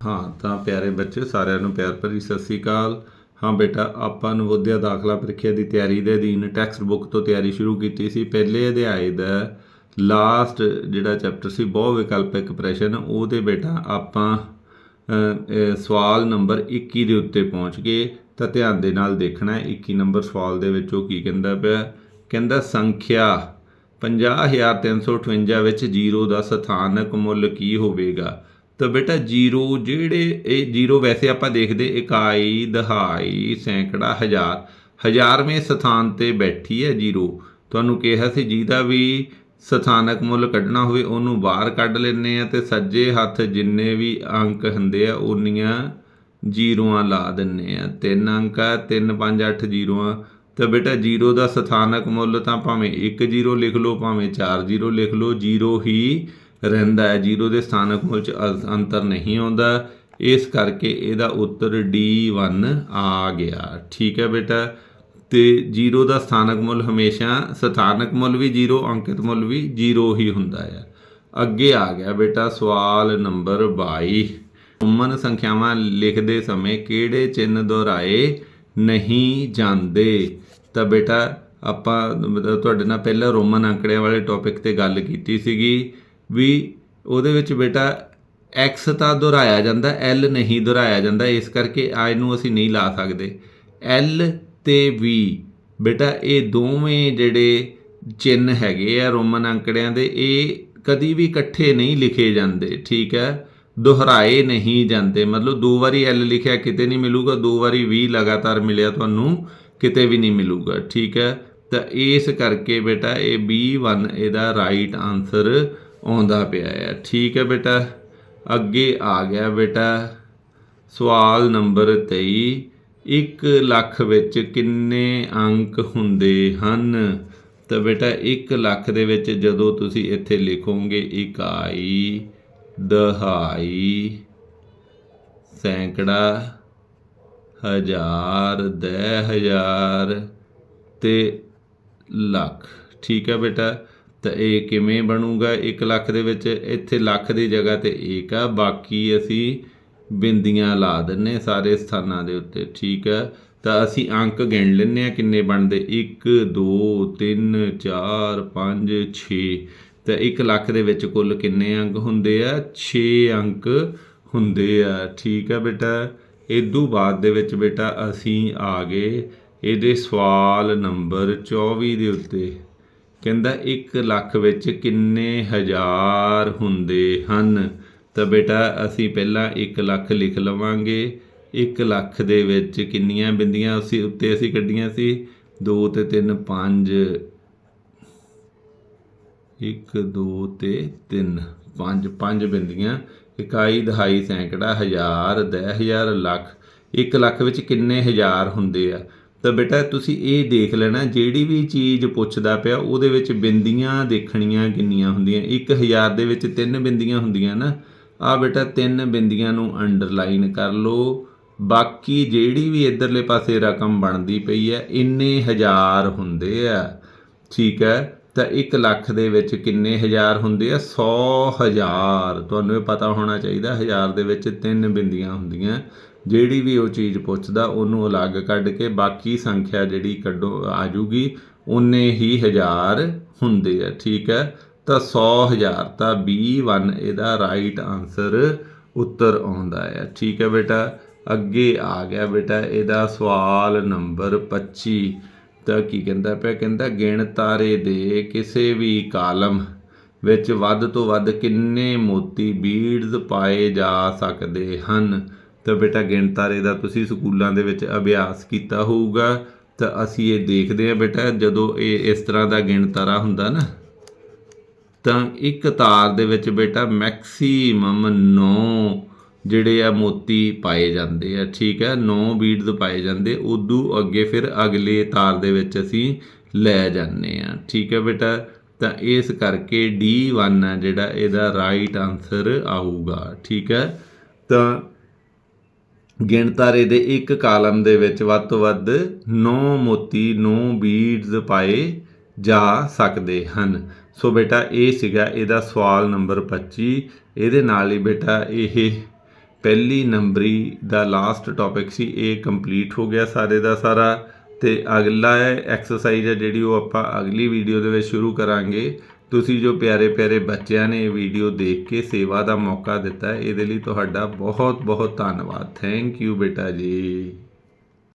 ਹਾਂ, ਤਾਂ ਪਿਆਰੇ ਬੱਚੇ ਸਾਰਿਆਂ ਨੂੰ ਪਿਆਰ ਭਰੀ ਸਤਿ ਸ੍ਰੀ ਅਕਾਲ। ਹਾਂ ਬੇਟਾ, ਆਪਾਂ ਨਵੋਦਿਆ ਦਾਖਲਾ ਪ੍ਰੀਖਿਆ ਦੀ ਤਿਆਰੀ ਦੇ ਅਧੀਨ ਟੈਕਸਟ ਬੁੱਕ ਤੋਂ ਤਿਆਰੀ ਸ਼ੁਰੂ ਕੀਤੀ ਸੀ। ਪਹਿਲੇ ਅਧਿਆਏ ਦਾ ਲਾਸਟ ਜਿਹੜਾ ਚੈਪਟਰ ਸੀ, ਬਹੁ ਵਿਕਲਪਿਕ ਪ੍ਰਸ਼ਨ, ਉਹਦੇ ਬੇਟਾ ਆਪਾਂ ਸਵਾਲ ਨੰਬਰ 21 ਦੇ ਉੱਤੇ ਪਹੁੰਚ ਗਏ। ਤਾਂ ਧਿਆਨ ਦੇ ਨਾਲ ਦੇਖਣਾ ਹੈ 21 ਨੰਬਰ ਸਵਾਲ ਦੇ ਵਿੱਚ ਉਹ ਕੀ ਕਹਿੰਦਾ ਪਿਆ। ਕਹਿੰਦਾ, ਸੰਖਿਆ 50358 ਵਿੱਚ 0 ਦਾ ਸਥਾਨਕ ਮੁੱਲ ਕੀ ਹੋਵੇਗਾ? ਤਾਂ ਬੇਟਾ ਜੀਰੋ ਜਿਹੜੇ ਇਹ ਜ਼ੀਰੋ ਵੈਸੇ ਆਪਾਂ ਦੇਖਦੇ, ਇਕਾਈ, ਦਹਾਈ, ਸੈਂਕੜਾ, ਹਜ਼ਾਰ, ਹਜ਼ਾਰਵੇਂ ਸਥਾਨ ਤੇ ਬੈਠੀ ਹੈ ਜੀਰੋ। ਤੁਹਾਨੂੰ ਕਿਹਾ ਸੀ ਜਿਹਦਾ ਵੀ ਸਥਾਨਕ ਮੁੱਲ ਕੱਢਣਾ ਹੋਵੇ ਉਹਨੂੰ ਬਾਹਰ ਕੱਢ ਲੈਂਦੇ ਆ ਤੇ ਸੱਜੇ ਹੱਥ ਜਿੰਨੇ ਵੀ ਅੰਕ ਹੁੰਦੇ ਆ ਉਨੀਆਂ ਜ਼ੀਰੋਆਂ ਲਾ ਦਿੰਨੇ ਆ ਤਿੰਨ ਅੰਕ ਆ 3 5 8 ਜ਼ੀਰੋਆਂ। ਤਾਂ ਬੇਟਾ ਜੀਰੋ ਦਾ ਸਥਾਨਕ ਮੁੱਲ ਤਾਂ ਭਾਵੇਂ 1 ਜ਼ੀਰੋ ਲਿਖ ਲਓ, ਭਾਵੇਂ 4 ਜ਼ੀਰੋ ਲਿਖ ਲਓ, ਜ਼ੀਰੋ ਹੀ ਰਹਿੰਦਾ ਹੈ। ਜ਼ੀਰੋ ਦੇ ਸਥਾਨਕ ਮੁੱਲ ਚ ਅੰਤਰ ਨਹੀਂ ਆਉਂਦਾ। ਇਸ ਕਰਕੇ ਇਹਦਾ ਉੱਤਰ D1 ਆ ਗਿਆ। ਠੀਕ ਹੈ ਬੇਟਾ। ਤੇ 0 ਦਾ ਸਥਾਨਕ ਮੁੱਲ ਹਮੇਸ਼ਾ ਸਥਾਨਕ ਮੁੱਲ ਵੀ 0 ਅੰਕਿਤ ਮੁੱਲ ਵੀ 0 ਹੀ ਹੁੰਦਾ ਹੈ। ਅੱਗੇ ਆ ਗਿਆ ਬੇਟਾ ਸਵਾਲ ਨੰਬਰ 22 ਉਮਨ ਸੰਖਿਆਵਾਂ ਲਿਖਦੇ ਸਮੇਂ ਕਿਹੜੇ ਚਿੰਨ੍ਹ ਦੁਹਰਾਏ ਨਹੀਂ ਜਾਂਦੇ? ਤਾਂ ਬੇਟਾ ਆਪਾਂ, ਤੁਹਾਡੇ ਨਾਲ ਪਹਿਲਾਂ ਰੋਮਨ ਅੰਕੜਿਆਂ ਵਾਲੇ ਟੌਪਿਕ ਤੇ ਗੱਲ ਕੀਤੀ ਸੀਗੀ। ਵੀ ਉਹਦੇ ਵਿੱਚ ਬੇਟਾ x ਤਾਂ ਦੁਹਰਾਇਆ ਜਾਂਦਾ, l ਨਹੀਂ ਦੁਹਰਾਇਆ ਜਾਂਦਾ, ਇਸ ਕਰਕੇ ਆ ਇਹਨੂੰ ਅਸੀਂ ਨਹੀਂ ਲਾ ਸਕਦੇ। L ਤੇ v, ਬੇਟਾ ਇਹ ਦੋਵੇਂ ਜਿਹੜੇ ਚਿੰਨ੍ਹ ਹੈਗੇ ਆ ਰੋਮਨ ਅੰਕੜਿਆਂ ਦੇ, ਇਹ ਕਦੀ ਵੀ ਇਕੱਠੇ ਨਹੀਂ ਲਿਖੇ ਜਾਂਦੇ, ਠੀਕ ਹੈ? ਦੁਹਰਾਏ ਨਹੀਂ ਜਾਂਦੇ। ਮਤਲਬ ਦੋ ਵਾਰੀ l ਲਿਖਿਆ ਕਿਤੇ ਨਹੀਂ ਮਿਲੂਗਾ, ਦੋ ਵਾਰੀ v ਲਗਾਤਾਰ ਮਿਲਿਆ ਤੁਹਾਨੂੰ, ਕਿਤੇ ਵੀ ਨਹੀਂ ਮਿਲੂਗਾ, ਠੀਕ ਹੈ? ਤਾਂ ਇਸ ਕਰਕੇ ਬੇਟਾ ਇਹ B1 ਇਹਦਾ ਰਾਈਟ ਆਨਸਰ ਆਉਂਦਾ ਪਿਆ ਹੈ। ਠੀਕ ਹੈ ਬੇਟਾ, ਅੱਗੇ ਆ ਗਿਆ ਬੇਟਾ। ਸਵਾਲ ਨੰਬਰ 23 1 ਲੱਖ ਵਿੱਚ ਕਿੰਨੇ ਅੰਕ ਹੁੰਦੇ ਹਨ? ਤਾਂ ਬੇਟਾ 1 ਲੱਖ ਦੇ ਵਿੱਚ ਜਦੋਂ ਤੁਸੀਂ ਇੱਥੇ ਲਿਖੋਗੇ, ਇਕਾਈ, ਦਹਾਈ, ਸੈਂਕੜਾ, ਹਜ਼ਾਰ, ਦਹ ਹਜ਼ਾਰ ਤੇ ਲੱਖ। ਠੀਕ ਹੈ ਬੇਟਾ ਤਾਂ ਇਹ ਕਿਵੇਂ ਬਣੂਗਾ? 1 ਲੱਖ ਦੇ ਵਿੱਚ ਇੱਥੇ ਲੱਖ ਦੀ ਜਗ੍ਹਾ ਤੇ 1 ਆ, ਬਾਕੀ ਅਸੀਂ ਬਿੰਦੀਆਂ ਲਾ ਦਿੰਨੇ ਸਾਰੇ ਸਥਾਨਾਂ ਦੇ ਉੱਤੇ, ਠੀਕ ਹੈ ਤਾਂ ਅਸੀਂ ਅੰਕ ਗਿਣ ਲੈਂਦੇ ਆ ਕਿੰਨੇ ਬਣਦੇ? 1 2 3 4 5 6 ਤਾਂ 1 ਲੱਖ ਦੇ ਵਿੱਚ ਕੁੱਲ ਕਿੰਨੇ ਅੰਕ ਹੁੰਦੇ ਆ? 6 ਅੰਕ ਹੁੰਦੇ ਆ, ਠੀਕ ਹੈ ਬੇਟਾ? ਇਦੋਂ ਬਾਅਦ ਦੇ ਵਿੱਚ ਬੇਟਾ ਅਸੀਂ ਆ ਗਏ ਇਹਦੇ ਸਵਾਲ ਨੰਬਰ 24 ਦੇ ਉੱਤੇ। ਕਹਿੰਦਾ 1 ਲੱਖ ਵਿੱਚ ਕਿੰਨੇ ਹਜ਼ਾਰ ਹੁੰਦੇ ਹਨ? ਤਾਂ ਬੇਟਾ, ਅਸੀਂ ਪਹਿਲਾਂ 1 ਲੱਖ ਲਿਖ ਲਵਾਂਗੇ। 1 ਲੱਖ ਦੇ ਵਿੱਚ ਕਿੰਨੀਆਂ ਬਿੰਦੀਆਂ ਅਸੀਂ ਉੱਤੇ ਅਸੀਂ ਕੱਢੀਆਂ ਸੀ। 2 ਤੇ 3 5 1 2 ਤੇ 3 5 5 ਬਿੰਦੀਆਂ। ਇਕਾਈ, ਦਹਾਈ, ਸੈਂਕੜਾ, ਹਜ਼ਾਰ, ਦਹ, ਹਜ਼ਾਰ, ਲੱਖ। 1 ਲੱਖ ਵਿੱਚ ਕਿੰਨੇ ਹਜ਼ਾਰ ਹੁੰਦੇ ਆ? ਤਾਂ ਬੇਟਾ ਤੁਸੀਂ ਇਹ ਦੇਖ ਲੈਣਾ, ਜਿਹੜੀ ਵੀ ਚੀਜ਼ ਪੁੱਛਦਾ ਪਿਆ, ਉਹਦੇ ਵਿੱਚ ਬਿੰਦੀਆਂ ਦੇਖਣੀਆਂ ਕਿੰਨੀਆਂ ਹੁੰਦੀਆਂ? 1000 ਦੇ ਵਿੱਚ ਤਿੰਨ ਬਿੰਦੀਆਂ ਹੁੰਦੀਆਂ ਨਾ ਆ ਬੇਟਾ ਤਿੰਨ ਬਿੰਦੀਆਂ ਨੂੰ ਅੰਡਰਲਾਈਨ ਕਰ ਲਓ। ਬਾਕੀ ਜਿਹੜੀ ਵੀ ਇਧਰਲੇ ਪਾਸੇ ਰਕਮ ਬਣਦੀ ਪਈ ਹੈ, ਇੰਨੇ ਹਜ਼ਾਰ ਹੁੰਦੇ ਆ। ਠੀਕ ਹੈ? ਤਾਂ 1 ਲੱਖ ਦੇ ਵਿੱਚ ਕਿੰਨੇ ਹਜ਼ਾਰ ਹੁੰਦੇ ਆ? 100 ਹਜ਼ਾਰ। ਤੁਹਾਨੂੰ ਇਹ ਪਤਾ ਹੋਣਾ ਚਾਹੀਦਾ, ਹਜ਼ਾਰ ਦੇ ਵਿੱਚ ਤਿੰਨ ਬਿੰਦੀਆਂ ਹੁੰਦੀਆਂ। ਜਿਹੜੀ ਵੀ ਉਹ ਚੀਜ਼ ਪੁੱਛਦਾ, ਉਹਨੂੰ ਅਲੱਗ ਕੱਢ ਕੇ ਬਾਕੀ ਸੰਖਿਆ ਜਿਹੜੀ ਕੱਢੋ, ਆ ਜੂਗੀ ਉਨੇ ਹੀ ਹਜ਼ਾਰ ਹੁੰਦੇ ਆ, ਠੀਕ ਹੈ? ਤਾਂ 100 ਹਜ਼ਾਰ ਤਾਂ B1 ਇਹਦਾ ਰਾਈਟ ਆਨਸਰ ਉੱਤਰ ਆਉਂਦਾ ਹੈ ਠੀਕ ਹੈ ਬੇਟਾ? ਅੱਗੇ ਆ ਗਿਆ ਬੇਟਾ, ਇਹਦਾ ਸਵਾਲ ਨੰਬਰ 25 ਤਾਂ ਕੀ ਕਹਿੰਦਾ ਪਿਆ? ਕਹਿੰਦਾ, ਗਿਣ ਤਾਰੇ ਦੇ ਕਿਸੇ ਵੀ ਕਾਲਮ ਵਿੱਚ ਵੱਧ ਤੋਂ ਵੱਧ ਕਿੰਨੇ ਮੋਤੀ ਬੀਡਜ਼ ਪਾਏ ਜਾ ਸਕਦੇ ਹਨ? ਤਾਂ ਬੇਟਾ ਗਿਣਤਾਰੇ ਦਾ ਤੁਸੀਂ ਸਕੂਲਾਂ ਦੇ ਵਿੱਚ ਅਭਿਆਸ ਕੀਤਾ ਹੋਊਗਾ, ਤਾਂ ਅਸੀਂ ਇਹ ਦੇਖਦੇ ਆ ਬੇਟਾ, ਜਦੋਂ ਇਹ ਇਸ ਤਰ੍ਹਾਂ ਦਾ ਗਿਣ ਤਾਰਾ ਹੁੰਦਾ ਨਾ, ਤਾਂ ਇੱਕ ਤਾਰ ਦੇ ਵਿੱਚ ਬੇਟਾ ਮੈਕਸਿਮਮ 9 ਜਿਹੜੇ ਆ ਮੋਤੀ ਪਾਏ ਜਾਂਦੇ ਆ, ਠੀਕ ਹੈ 9 ਬੀਡਸ ਪਾਏ ਜਾਂਦੇ, ਉਦੋਂ ਅੱਗੇ ਫਿਰ ਅਗਲੇ ਤਾਰ ਦੇ ਵਿੱਚ ਅਸੀਂ ਲੈ ਜਾਂਦੇ ਆ ਠੀਕ ਹੈ ਬੇਟਾ, ਤਾਂ ਇਸ ਕਰਕੇ D1 ਆ ਜਿਹੜਾ, ਇਹਦਾ ਰਾਈਟ ਆਨਸਰ ਆਊਗਾ, ਠੀਕ ਹੈ, ਤਾਂ ਗਿਣਤਾਰੇ ਦੇ ਇੱਕ ਕਾਲਮ ਦੇ ਵਿੱਚ ਵੱਧ ਤੋਂ ਵੱਧ 9 ਮੋਤੀ 9 ਬੀਡਸ ਪਾਏ ਜਾ ਸਕਦੇ ਹਨ। ਸੋ ਬੇਟਾ, ਇਹ ਸੀਗਾ ਇਹਦਾ ਸਵਾਲ ਨੰਬਰ 25 ਇਹਦੇ ਨਾਲ ਹੀ ਬੇਟਾ, ਇਹ ਪਹਿਲੀ ਨੰਬਰੀ ਦਾ ਲਾਸਟ ਟੌਪਿਕ ਸੀ। ਇਹ ਕੰਪਲੀਟ ਹੋ ਗਿਆ ਸਾਰੇ ਦਾ ਸਾਰਾ। ਤੇ ਅਗਲਾ ਐਕਸਰਸਾਈਜ਼ ਹੈ ਜਿਹੜੀ ਉਹ ਆਪਾਂ ਅਗਲੀ ਵੀਡੀਓ ਦੇ ਵਿੱਚ ਸ਼ੁਰੂ ਕਰਾਂਗੇ। ਤੁਸੀਂ ਜੋ ਪਿਆਰੇ ਪਿਆਰੇ ਬੱਚਿਆਂ ਨੇ ਇਹ ਵੀਡੀਓ ਦੇਖ ਕੇ ਸੇਵਾ ਦਾ ਮੌਕਾ ਦਿੱਤਾ ਹੈ ਇਹਦੇ ਲਈ ਤੁਹਾਡਾ ਬਹੁਤ ਬਹੁਤ ਧੰਨਵਾਦ। ਥੈਂਕ ਯੂ ਬੇਟਾ ਜੀ।